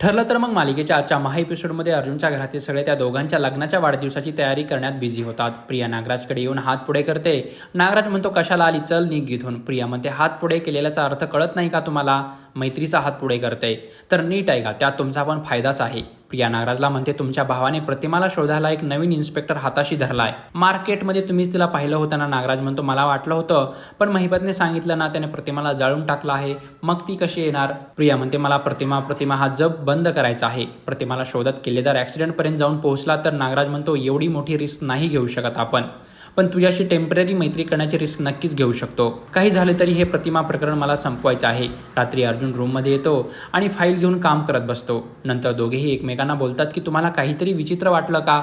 ठरलं तर मग मालिकेच्या आजच्या महा एपिसोडमध्ये अर्जुनच्या घरातील सगळे त्या दोघांच्या लग्नाच्या वाढदिवसाची तयारी करण्यात बिझी होतात. प्रिया नागराजकडे येऊन हात पुढे करते. नागराज म्हणतो कशाला आली? चल निघ घेऊन प्रिया म्हणते हात पुढे केलेल्याचा अर्थ कळत नाही का तुम्हाला? मैत्रीचा हात पुढे करते. तर नीट आहे का त्यात तुमचा पण फायदाच आहे. प्रिया नागराजला म्हणते तुमच्या भावाने प्रतिमाला शोधायला एक नवीन इन्स्पेक्टर हाताशी धरलाय. मार्केटमध्ये तुम्हीच तिला पाहिलं होतं ना नागराज म्हणतो मला वाटलं होतं पण महिपतने सांगितलं ना त्याने प्रतिमाला जाळून टाकलं आहे. मग ती कशी येणार? प्रिया म्हणते मला प्रतिमा प्रतिमा हा जब बंद करायचा आहे. प्रतिमाला शोधत किल्लेदार ऍक्सिडेंट पर्यंत जाऊन पोहोचला तर नागराज म्हणतो एवढी मोठी रिस्क नाही घेऊ शकत आपण. पण तुझ्याशी टेंपररी मैत्री करण्याची रिस्क नक्कीच घेऊ शकतो. काही झाले तरी हे प्रतिमा प्रकरण मला संपवायचं आहे. रात्री अर्जुन रूममध्ये येतो आणि फाईल घेऊन काम करत बसतो. नंतर दोघेही एकमेकांना बोलतात की तुम्हाला काहीतरी विचित्र वाटलं का?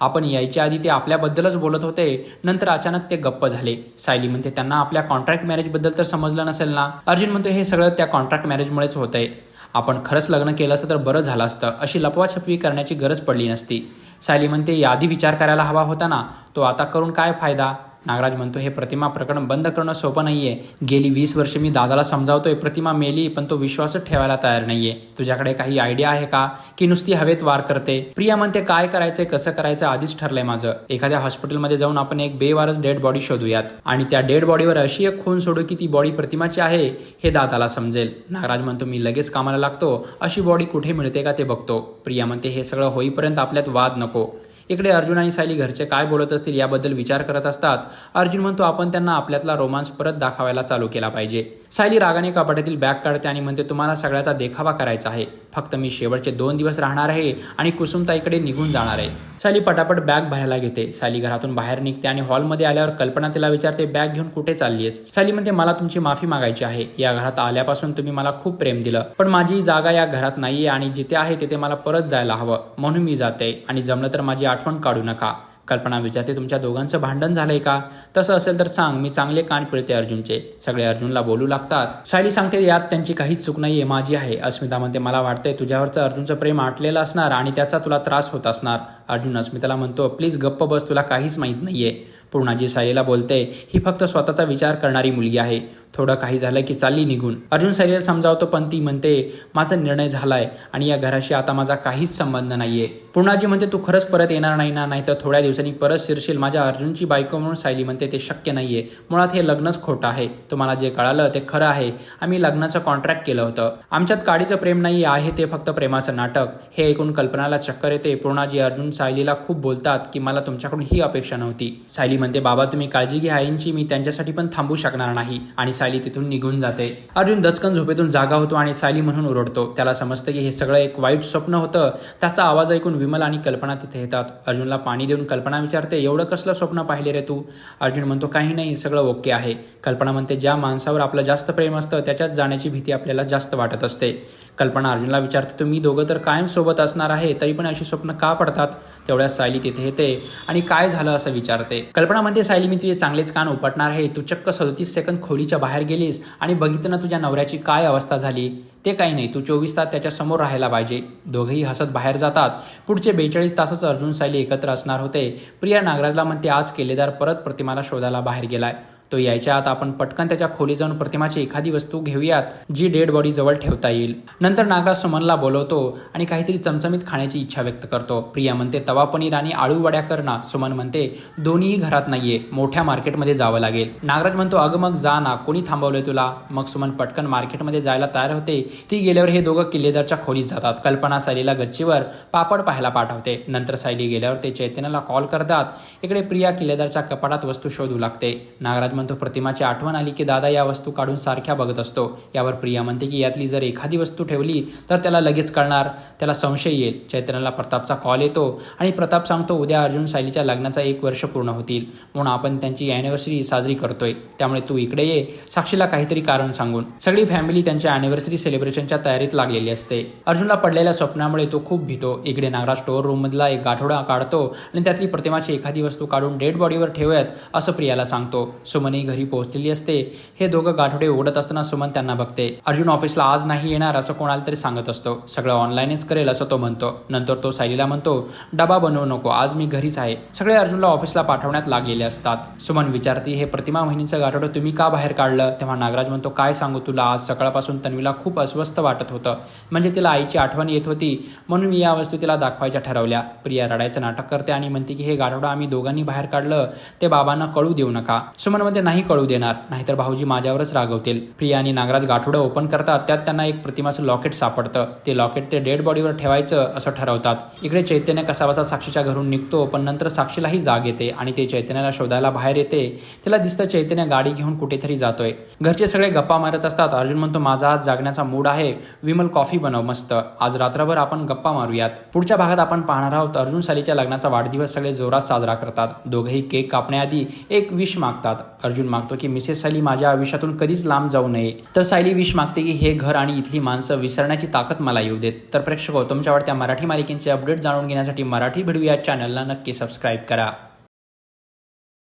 आपण यायच्या आधी ते आपल्याबद्दलच बोलत होते. नंतर अचानक ते गप्प झाले. सायली म्हणते त्यांना आपल्या कॉन्ट्रॅक्ट मॅरेजबद्दल तर समजलं नसेल ना? अर्जुन म्हणतो हे सगळं त्या कॉन्ट्रॅक्ट मॅरेजमुळेच होतंय. आपण खरंच लग्न केलं असतं तर बरं झालं असतं. अशी लपवाछपवी करण्याची गरज पडली नसती. सायली म्हणते याआधी विचार करायला हवा होता ना. तो आता करून काय फायदा? नागराज म्हणतो हे प्रतिमा प्रकरण बंद करणं सोपं नाहीये. गेली वीस वर्ष मी दादाला समजावतोय. प्रतिमा मेली पण तो विश्वासच ठेवायला तयार नाहीये. तुझ्याकडे काही आयडिया आहे का? की नुसती हवेत वार करते? प्रिया म्हणते काय करायचंय? कसं करायचं आधीच ठरलंय माझं. एखाद्या हॉस्पिटलमध्ये जाऊन आपण एक बेवारच डेड बॉडी शोधूयात. आणि त्या डेड बॉडीवर अशी एक खून सोडू की ती बॉडी प्रतिमाची आहे हे दादाला समजेल. नागराज म्हणतो मी लगेच कामाला लागतो. अशी बॉडी कुठे मिळते का ते बघतो. प्रिया म्हणते हे सगळं होईपर्यंत आपल्यात वाद नको. इकडे अर्जुन आणि सायली घरचे काय बोलत असतील याबद्दल विचार करत असतात. अर्जुन म्हणतो आपण त्यांना आपल्यातला रोमांस परत दाखवायला चालू केला पाहिजे. सायली रागाने कपाटातील बॅग काढते आणि म्हणते तुम्हाला सगळ्याचा देखावा करायचा आहे. फक्त मी शेवटचे दोन दिवस राहणार आहे आणि कुसुमताईकडे निघून जाणार आहे. सायली पटापट बॅग भरायला घेते. सायली घरातून बाहेर निघते आणि हॉलमध्ये आल्यावर कल्पना तिला विचारते बॅग घेऊन कुठे चाललीयस? सायली म्हणते मला तुमची माफी मागायची आहे. या घरात आल्यापासून तुम्ही मला खूप प्रेम दिलं. पण माझी जागा या घरात नाहीये आणि जिथे आहे तिथे मला परत जायला हवं. म्हणून मी जाते आणि जमलं तर माझी आठवण काढू नका. कल्पना विचारते तुमच्या दोघांचं भांडण झालंय का? तसं असेल तर सांग मी चांगले कान पिळते अर्जुनचे. सगळे अर्जुनला बोलू लागतात. सायली सांगते यात त्यांची काहीच चूक नाहीये माझी आहे. अस्मिता म्हणते मला वाटतंय तुझ्यावरचं अर्जुनचं प्रेम आटलेलं असणार आणि त्याचा तुला त्रास होत असणार. अर्जुन अस्मिताला म्हणतो प्लीज गप्प बस तुला काहीच माहीत नाहीये. पूर्णाजी सायलीला बोलते ही फक्त स्वतःचा विचार करणारी मुलगी आहे. थोडं काही झालं की चालली निघून. अर्जुन सायलीला समजावतो पण ती म्हणते माझा निर्णय झालाय आणि या घराशी आता माझा काहीच संबंध नाहीये. पूर्णाजी म्हणते तू खरंच परत येणार नाही ना? नाहीतर थोड्या दिवसांनी परत शिरशील. माझ्या अर्जुनची बायको म्हणून सायली म्हणते ते शक्य नाहीये. मुळात हे लग्नच खोटं आहे. तुम्हाला जे कळालं ते खरं आहे. आम्ही लग्नाचं कॉन्ट्रॅक्ट केलं होतं. आमच्यात काडीचं प्रेम नाही आहे ते फक्त प्रेमाचं नाटक. हे ऐकून कल्पनाला चक्कर येते. पूर्णाजी अर्जुन सायलीला खूप बोलतात की मला तुमच्याकडून ही अपेक्षा नव्हती. सायली म्हणते बाबा तुम्ही काळजी घ्या. आईंची मी त्यांच्यासाठी पण थांबू शकणार नाही. आणि सायली तिथून निघून जाते. अर्जुन दचकन झोपेतून जागा होतो आणि सायली म्हणून ओरडतो. त्याला समजतं की हे सगळं एक वाईट स्वप्न होतं. त्याचा आवाज ऐकून विमल आणि कल्पना तिथे येतात. अर्जुनला पाणी देऊन कल्पना विचारते एवढं कसलं स्वप्न पाहिले रे तू? अर्जुन म्हणतो काही नाही सगळं ओके आहे. कल्पना म्हणते ज्या माणसावर आपलं जास्त प्रेम असतं त्याच्यात जाण्याची भीती आपल्याला जास्त वाटत असते. कल्पना अर्जुनला विचारते तुम्ही दोघं तर कायम सोबत असणार आहे तरी पण अशी स्वप्न का पडतात? तेवढ्या सायली तिथे येते आणि काय झालं? असं विचारते. कल्पना म्हणते सायली मी तुझे चांगलेच कान उपटणार आहे. तू चक्क सदतीस सेकंद खोलीच्या बाहेर बाहेर गेलीस आणि बघितलं ना तुझ्या नवऱ्याची काय अवस्था झाली? ते काही नाही. तू चोवीस तास त्याच्यासमोर राहायला पाहिजे. दोघेही हसत बाहेर जातात. पुढचे बेचाळीस तासच अर्जुन सायली एकत्र असणार होते. प्रिया नागराजला म्हणते आज केलेदार परत प्रतिमाला शोधायला बाहेर गेलाय. तो यायच्या आत आपण पटकन त्याच्या खोली जाऊन प्रतिमाची एखादी वस्तू घेऊयात जी डेड बॉडी जवळ ठेवता येईल. नंतर नागराज सुमनला बोलवतो आणि काहीतरी चमचमीत खाण्याची इच्छा व्यक्त करतो. प्रिया म्हणते तवा पनीर आणि आळू वड्या कर ना. सुमन म्हणते दोन्हीही घरात नाहीये मोठ्या मार्केटमध्ये जावं लागेल. नागराज म्हणतो अगं मग जा ना कोणी थांबवलंय तुला? मग सुमन पटकन मार्केटमध्ये जायला तयार होते. ती गेल्यावर हे दोघं किल्लेदारच्या खोलीत जातात. कल्पना सायलीला गच्चीवर पापड पाहायला पाठवते. नंतर सायली गेल्यावर ते चैतन्याला कॉल करतात. इकडे प्रिया किल्लेदारच्या कपाटात वस्तू शोधू लागते. नागराज म्हणतो प्रतिमाची आठवण आली की दादा या वस्तू काढून सारख्या बघत असतो. यावर प्रिया म्हणते की यातली जर एखादी वस्तू ठेवली तर त्याला लगेच कळणार. त्याला संशय येईल. चैतन्याला प्रतापचा कॉल येतो आणि प्रताप सांगतो उद्या अर्जुन सायलीच्या लग्नाचा एक वर्ष पूर्ण होतील. म्हणून आपण त्यांची अॅनिव्हर्सरी साजरी करतोय. त्यामुळे तू इकडे ये. साक्षीला काहीतरी कारण सांगून. सगळी फॅमिली त्यांच्या अॅनिव्हर्सरी सेलिब्रेशनच्या तयारीत लागलेली असते. अर्जुनला पडलेल्या स्वप्नामुळे तो खूप भीतो. इकडे नागराज स्टोअर रूम मधला एक गाठोडा काढतो आणि त्यातली प्रतिमाची एखादी वस्तू काढून डेड बॉडीवर ठेवूयात असं प्रियाला सांगतो. सुमन सुमनही घरी पोहोचलेली असते. हे दोघं गाठोडे उघडत असताना सुमन त्यांना बघते. अर्जुन ऑफिसला आज नाही येणार असं कोणाला तरी सांगत असतो. सगळं ऑनलाईनच करेल असं तो म्हणतो. नंतर तो सायलीला म्हणतो डबा बनवू नको आज मी घरीच आहे. सगळे अर्जुनला ऑफिसला पाठवण्यात लागलेले असतात. सुमन विचारती हे प्रतिमा महिनीचं गाठोडं तुम्ही का बाहेर काढलं? तेव्हा नागराज म्हणतो काय सांगू तुला आज सकाळपासून तन्वीला खूप अस्वस्थ वाटत होतं. म्हणजे तिला आईची आठवण येत होती म्हणून मी या वस्तू तिला दाखवायच्या ठरवल्या. प्रिया रडायचं नाटक करते आणि म्हणते की हे गाठोडं आम्ही दोघांनी बाहेर काढलं ते बाबांना कळू देऊ नका. सुमन मध्ये नाही कळू देणार. नाहीतर भाऊजी माझ्यावरच रागवतील. प्रिया आणि नागराज गाठोडं ओपन करतात. त्यात त्यांना एक प्रतिमाचं लॉकेट सापडतं. ते लॉकेट ते डेड बॉडीवर ठेवायचं असं ठरवतात. इकडे चैतन्य कसावाचा साक्षीच्या घरून निघतो पण नंतर साक्षीलाही जाग येते आणि ते चैतन्याला शोधायला बाहेर येते. तिला दिसतं चैतन्य गाडी घेऊन कुठेतरी जातोय. घरचे सगळे गप्पा मारत असतात. अर्जुन म्हणतो माझा आज जागण्याचा मूड आहे. विमल कॉफी बनव मस्त. आज रात्रभर आपण गप्पा मारूयात. पुढच्या भागात आपण पाहणार आहोत अर्जुन सालीच्या लग्नाचा वाढदिवस सगळे जोरात साजरा करतात. दोघेही केक कापण्याआधी एक विश मागतात. अर्जुन मागतो की मिसेस सायली माझ्या आयुष्यातून कधीच लांब जाऊ नये. तर सायली विश मागते की हे घर आणि इथली माणसं विसरण्याची ताकद मला येऊ देत. तर प्रेक्षक तुमच्या आवडत्या मराठी मालिकेचे अपडेट जाणून घेण्यासाठी मराठी भिडू या चॅनलला नक्की सबस्क्राईब करा.